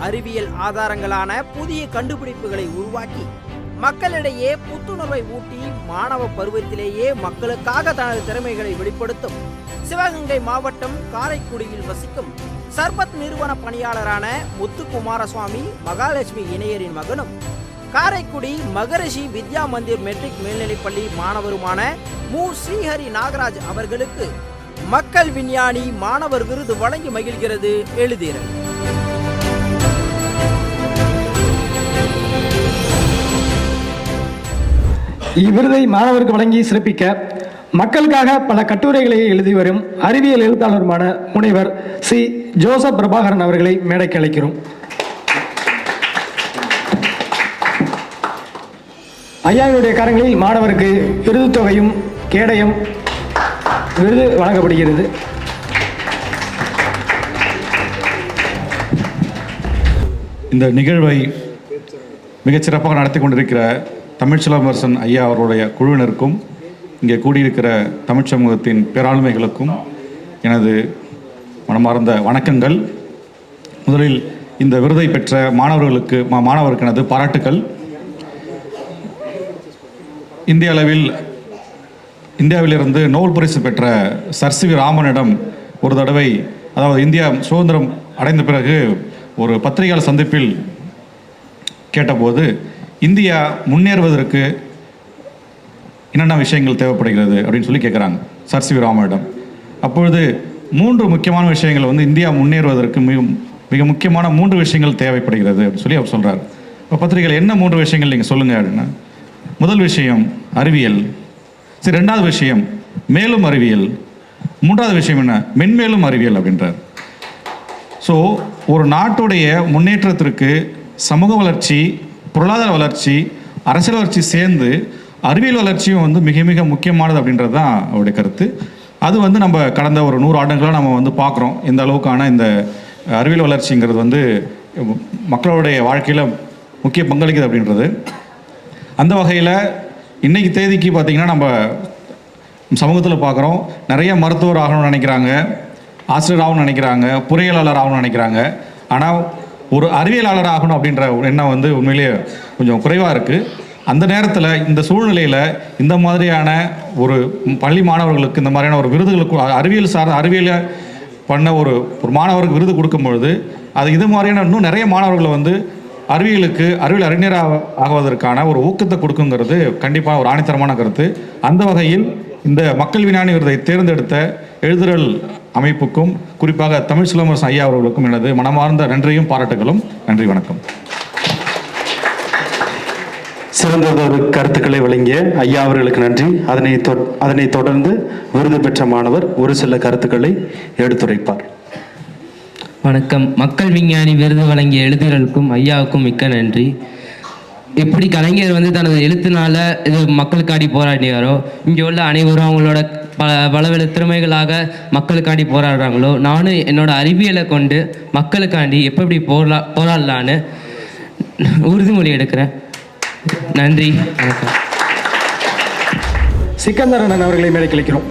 அறிவியல் ஆதாரங்களான புதிய கண்டுபிடிப்புகளை உருவாக்கி மக்களிடையே புத்துணர்வை ஊட்டி மாணவ பருவத்திலேயே மக்களுக்காக தனது திறமைகளை வெளிப்படுத்தும். சிவகங்கை மாவட்டம் காரைக்குடியில் வசிக்கும் சர்பத் நிறுவன பணியாளரான முத்துக்குமாரசுவாமி மகாலட்சுமி இணையரின் மகனும் காரைக்குடி மகரிஷி வித்யா மந்திர் மெட்ரிக் மேல்நிலைப்பள்ளி மாணவருமான மு. ஸ்ரீஹரி நாகராஜ் அவர்களுக்கு மக்கள் விஞ்ஞானி மாணவர் விருது வழங்கி மகிழ்கிறது எழுதினர் இவ்விருதை மாணவருக்கு வழங்கி சிறப்பிக்க மக்களுக்காக பல கட்டுரைகளை எழுதி வரும் அறிவியல் எழுத்தாளருமான முனைவர் சி. ஜோசப் பிரபாகரன் அவர்களை மேடைக்கு அழைக்கிறோம். ஐயாவினுடைய கரங்களில் மாணவருக்கு விருது தொகையும் கேடயம் விருது வழங்கப்படுகிறது. இந்த நிகழ்வை மிகச் சிறப்பாக நடத்தி கொண்டிருக்கிற தமிழ் ஐயா அவருடைய குழுவினருக்கும் இங்கே கூடியிருக்கிற தமிழ் சமூகத்தின் பேராளுமைகளுக்கும் எனது மனமார்ந்த வணக்கங்கள். முதலில் இந்த விருதை பெற்ற மாணவர்களுக்கு மா- மாணவருக்கு எனது பாராட்டுக்கள். இந்திய அளவில் இந்தியாவிலிருந்து நோபல் பரிசு பெற்ற சர் சி வி ராமனிடம் ஒரு தடவை அதாவது இந்தியா சுதந்திரம் அடைந்த பிறகு ஒரு பத்திரிகையாளர் சந்திப்பில் கேட்டபோது இந்தியா முன்னேறுவதற்கு என்னென்ன விஷயங்கள் தேவைப்படுகிறது அப்படின்னு சொல்லி கேட்குறாங்க சர் சி வி ராமனிடம் அப்பொழுது மூன்று முக்கியமான விஷயங்கள் வந்து இந்தியா முன்னேறுவதற்கு மிக மிக முக்கியமான மூன்று விஷயங்கள் தேவைப்படுகிறது அப்படின்னு சொல்லி அவர் சொல்கிறார் இப்போ பத்திரிகையில் என்ன மூன்று விஷயங்கள் நீங்கள் சொல்லுங்கள் அப்படின்னா முதல் விஷயம் அறிவியல் சரி ரெண்டாவது விஷயம் மேலும் அறிவியல் மூன்றாவது விஷயம் என்ன? மென்மேலும் அறிவியல் அப்படின்றார். ஸோ ஒரு நாட்டுடைய முன்னேற்றத்திற்கு சமூக வளர்ச்சி பொருளாதார வளர்ச்சி அரசியல் வளர்ச்சி சேர்ந்து அறிவியல் வளர்ச்சியும் வந்து மிக மிக முக்கியமானது அப்படின்றது தான் அவருடைய கருத்து. அது வந்து நம்ம கடந்த ஒரு நூறு ஆண்டுகளாக நம்ம வந்து பார்க்குறோம். இந்த அளவுக்கான இந்த அறிவியல் வளர்ச்சிங்கிறது வந்து மக்களுடைய வாழ்க்கையில் முக்கிய பங்களிக்குது அப்படின்றது. அந்த வகையில் இன்றைக்கி தேதிக்கு பார்த்தீங்கன்னா நம்ம சமூகத்தில் பார்க்குறோம். நிறைய மருத்துவர் ஆகணும்னு நினைக்கிறாங்க. ஆசிரியர் ஆகணும்னு நினைக்கிறாங்க. பொறியியலாளர் ஆகணும்னு நினைக்கிறாங்க. ஆனால் ஒரு அறிவியலாளர் ஆகணும் அப்படின்ற ஒரு எண்ணம் வந்து உண்மையிலேயே கொஞ்சம் குறைவாக இருக்குது அந்த நேரத்தில் இந்த சூழ்நிலையில் இந்த மாதிரியான ஒரு பள்ளி மாணவர்களுக்கு இந்த மாதிரியான ஒரு விருதுகளுக்கு அறிவியல் சார்ந்த அறிவியலை பண்ண ஒரு ஒரு மாணவருக்கு விருது கொடுக்கும்பொழுது அது இது மாதிரியான இன்னும் நிறைய மாணவர்களை வந்து அறிவியலுக்கு அறிவியல் அறிஞராக ஆகுவதற்கான ஒரு ஊக்கத்தை கொடுக்குங்கிறது கண்டிப்பாக ஒரு ஆணித்தரமான கருத்து. அந்த வகையில் இந்த மக்கள் விஞ்ஞானி விருதை தேர்ந்தெடுத்த எழுதுறல் அமைப்புக்கும் குறிப்பாக தமிழ் சிலம்பரசன் ஐயா அவர்களுக்கும் எனது மனமார்ந்த நன்றியும் பாராட்டுகளும். நன்றி வணக்கம். சிறந்ததொரு கருத்துக்களை வழங்கிய ஐயா அவர்களுக்கு நன்றி. அதனை அதனைத் தொடர்ந்து விருது பெற்ற மாணவர் ஒரு சில கருத்துக்களை எடுத்துரைப்பார். வணக்கம். மக்கள் விஞ்ஞானி விருது வழங்கிய எழுதுகளுக்கும் ஐயாவுக்கும் மிக்க நன்றி. எப்படி கலைஞர் வந்து தனது எழுத்துனால இது மக்களுக்காடி போராடினாரோ இங்கே உள்ள அனைவரும் அவங்களோட பல பலவித திறமைகளாக மக்களுக்காண்டி போராடுறாங்களோ நானும் என்னோட அறிவியலை கொண்டு மக்களுக்காண்டி எப்படி போரா போராடலான்னு உறுதிமொழி எடுக்கிறேன். நன்றி வணக்கம். சிக்கந்தரன் அவர்களை மேலே கிளிக்கிறோம்